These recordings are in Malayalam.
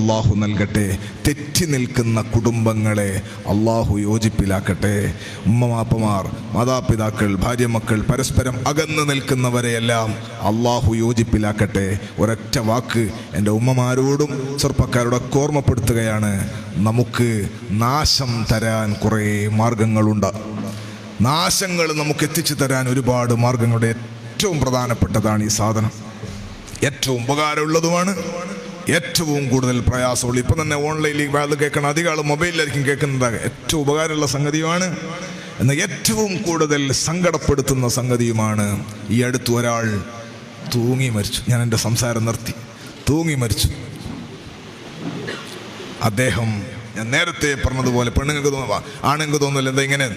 അള്ളാഹു നൽകട്ടെ. തെറ്റി നിൽക്കുന്ന കുടുംബങ്ങളെ അള്ളാഹു യോജിപ്പിലാക്കട്ടെ. ഉമ്മമാപ്പമാർ മാതാപിതാക്കൾ ഭാര്യ മക്കൾ പരസ്പരം അകന്നു നിൽക്കുന്നവരെയെല്ലാം അള്ളാഹു യോജിപ്പിലാക്കട്ടെ. ഒരൊറ്റ വാക്ക് എന്റെ ഉമ്മമാരോടും ചെറുപ്പക്കാരോടൊക്കെ ഓർമ്മപ്പെടുത്തുകയാണ്. നമുക്ക് നാശം തരാൻ കുറേ മാർഗങ്ങളുണ്ട്. നാശങ്ങൾ നമുക്ക് എത്തിച്ചു തരാൻ ഒരുപാട് മാർഗങ്ങളുടെ ഏറ്റവും പ്രധാനപ്പെട്ടതാണ് ഈ സാധനം. ഏറ്റവും ഉപകാരമുള്ളതുമാണ് ഏറ്റവും കൂടുതൽ പ്രയാസമുള്ള. ഇപ്പം തന്നെ ഓൺലൈനിൽ അത് കേൾക്കണം. അധികം മൊബൈലിലായിരിക്കും കേൾക്കുന്നത് ഏറ്റവും ഉപകാരമുള്ള സംഗതിയുമാണ് എന്നാൽ ഏറ്റവും കൂടുതൽ സങ്കടപ്പെടുത്തുന്ന സംഗതിയുമാണ് ഈ അടുത്ത് ഒരാൾ തൂങ്ങി മരിച്ചു. ഞാൻ എന്റെ സംസാരം നിർത്തി. തൂങ്ങി മരിച്ചു. അദ്ദേഹം ഞാൻ നേരത്തെ പറഞ്ഞതുപോലെ പെണ്ണുങ്ങൾക്ക് തോന്നുക ആണുങ്ങൾക്ക് തോന്നില്ല എന്താ ഇങ്ങനെ?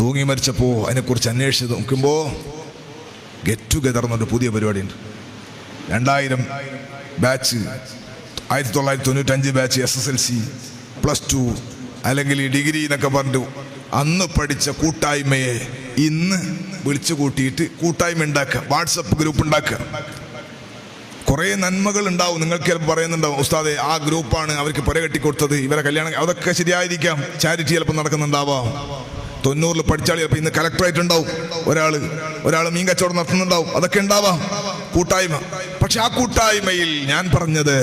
തൂങ്ങി മരിച്ചപ്പോൾ അതിനെക്കുറിച്ച് അന്വേഷിച്ച് നോക്കുമ്പോൾ ഗെറ്റ് ടുഗെദർ എന്നൊരു പുതിയ പരിപാടിയുണ്ട്. രണ്ടായിരം ബാച്ച്. ആയിരത്തി തൊള്ളായിരത്തി തൊണ്ണൂറ്റഞ്ച് batch S S L C plus two അല്ലെങ്കിൽ ഈ ഡിഗ്രി എന്നൊക്കെ പറഞ്ഞു അന്ന് പഠിച്ച കൂട്ടായ്മയെ ഇന്ന് വിളിച്ചു കൂട്ടിയിട്ട് കൂട്ടായ്മ ഉണ്ടാക്കുക വാട്സപ്പ് ഗ്രൂപ്പ് ഉണ്ടാക്കുക. കുറേ നന്മകൾ ഉണ്ടാവും. നിങ്ങൾക്ക് ചിലപ്പോൾ പറയുന്നുണ്ടാവും ഉസ്താദെ ആ ഗ്രൂപ്പാണ് അവർക്ക് പുര കെട്ടിക്കൊടുത്തത് ഇവരെ കല്യാണം അതൊക്കെ ശരിയായിരിക്കാം. ചാരിറ്റി ചിലപ്പോൾ നടക്കുന്നുണ്ടാവാം. തൊണ്ണൂറിൽ പഠിച്ചാൽ ചിലപ്പോൾ ഇന്ന് കലക്ടറായിട്ട് ഉണ്ടാവും ഒരാൾ ഒരാൾ മീൻ കച്ചവടം നടത്തുന്നുണ്ടാവും. അതൊക്കെ ഉണ്ടാവാം. കൂട്ടായ്മ. പക്ഷെ ആ കൂട്ടായ്മയിൽ ഞാൻ പറഞ്ഞത്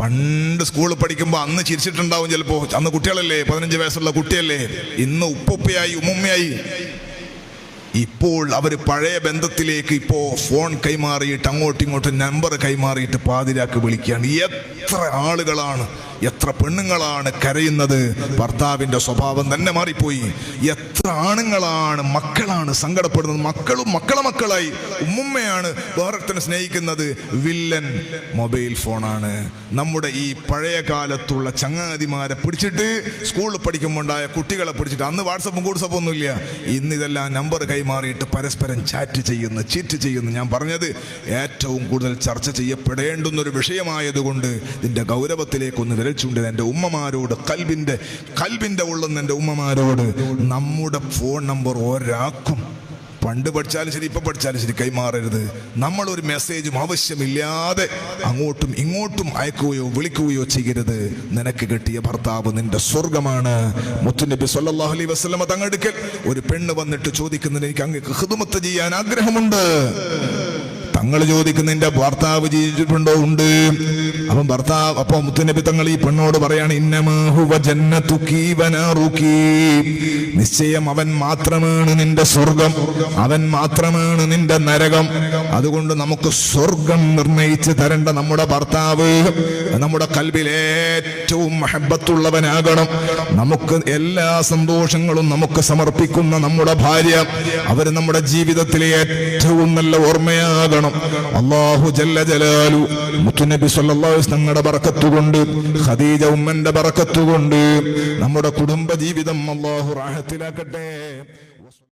പണ്ട് സ്കൂളിൽ പഠിക്കുമ്പോൾ അന്ന് ചിരിച്ചിട്ടുണ്ടാവും ചിലപ്പോൾ അന്ന് കുട്ടികളല്ലേ പതിനഞ്ച് വയസ്സുള്ള കുട്ടിയല്ലേ. ഇന്ന് ഉപ്പുപ്പയായി ഉമ്മുമ്മയായി. ഇപ്പോൾ അവർ പഴയ ബന്ധത്തിലേക്ക് ഇപ്പോൾ ഫോൺ കൈമാറിയിട്ട് അങ്ങോട്ടും ഇങ്ങോട്ടും നമ്പർ കൈമാറിയിട്ട് പാതിരാക്ക് വിളിക്കുകയാണ്. എത്ര ആളുകളാണ് എത്ര പെണ്ണുങ്ങളാണ് കരയുന്നത്? ഭർത്താവിന്റെ സ്വഭാവം തന്നെ മാറിപ്പോയി. എത്ര ആണുങ്ങളാണ് മക്കളാണ് സങ്കടപ്പെടുന്നത്? മക്കളും മക്കളെ മക്കളായി. ഉമ്മുമ്മയാണ് വേറൊരുത്തനെ സ്നേഹിക്കുന്നത്. വില്ലൻ മൊബൈൽ ഫോണാണ്. നമ്മുടെ ഈ പഴയ കാലത്തുള്ള ചങ്ങാതിമാരെ പിടിച്ചിട്ട് സ്കൂളിൽ പഠിക്കുമ്പോൾ ഉണ്ടായ കുട്ടികളെ പിടിച്ചിട്ട് അന്ന് വാട്സപ്പും കൂട്സപ്പും ഒന്നുമില്ല. ഇന്ന് ഇതെല്ലാം നമ്പർ കൈമാറിയിട്ട് പരസ്പരം ചാറ്റ് ചെയ്യുന്നു ചീറ്റ് ചെയ്യുന്നു. ഞാൻ പറഞ്ഞത് ഏറ്റവും കൂടുതൽ ചർച്ച ചെയ്യപ്പെടേണ്ടുന്നൊരു വിഷയമായതുകൊണ്ട് ഇതിന്റെ ഗൗരവത്തിലേക്കൊന്ന് വിരൽ ചൂണ്ടത് എന്റെ ഉമ്മമാരോട് കൽബിന്റെ കൽബിന്റെ ഉള്ളുന്ന എന്റെ ഉമ്മമാരോട് നമ്മുടെ ഫോൺ നമ്പർ ഒരാൾക്കും പണ്ട് പഠിച്ചാലും ശരി ഇപ്പം പഠിച്ചാലും ശരി കൈമാറരുത്. നമ്മളൊരു മെസ്സേജും ആവശ്യമില്ലാതെ അങ്ങോട്ടും ഇങ്ങോട്ടും അയക്കുകയോ വിളിക്കുകയോ ചെയ്യരുത്. നിനക്ക് കിട്ടിയ ഭർത്താവ് നിന്റെ സ്വർഗമാണ് മുത്തുനബി സല്ലല്ലാഹു അലൈഹി വസല്ലമ തങ്ങടുക്കൽ ഒരു പെണ്ണ് വന്നിട്ട് ചോദിക്കുന്നതിന് എനിക്ക് അങ്ങ് ഹൃദുമത്ത് ചെയ്യാൻ ആഗ്രഹമുണ്ട്. തങ്ങൾ ചോദിക്കുന്ന ഭർത്താവ് ജീവിച്ചിട്ടുണ്ടോ ഉണ്ട്? അപ്പം ഭർത്താവ് അപ്പൊ മുത്തുനബി തങ്ങൾ ഈ പെണ്ണോട് പറയാണ് നിശ്ചയം അവൻ മാത്രമാണ് നിന്റെ സ്വർഗം അവൻ മാത്രമാണ് നിന്റെ നരകം. അതുകൊണ്ട് നമുക്ക് സ്വർഗം നിർണയിച്ച് തരേണ്ട നമ്മുടെ ഭർത്താവ് നമ്മുടെ കൽവിൽ ഏറ്റവും മഹബത്തുള്ളവനാകണം. നമുക്ക് എല്ലാ സന്തോഷങ്ങളും നമുക്ക് സമർപ്പിക്കുന്ന നമ്മുടെ ഭാര്യ അവർ നമ്മുടെ ജീവിതത്തിലെ ഏറ്റവും നല്ല ഓർമ്മയാകണം. അള്ളാഹു ജല്ല ജലാലു. മുത്തുനബി സല്ലാസ് അലൈഹി തങ്ങളുടെ ബറക്കത്തുകൊണ്ട് ഖദീജ ഉമ്മന്റെ ബറക്കത്തുകൊണ്ട് നമ്മുടെ കുടുംബ ജീവിതം അള്ളാഹു റാഹത്തിലാക്കട്ടെ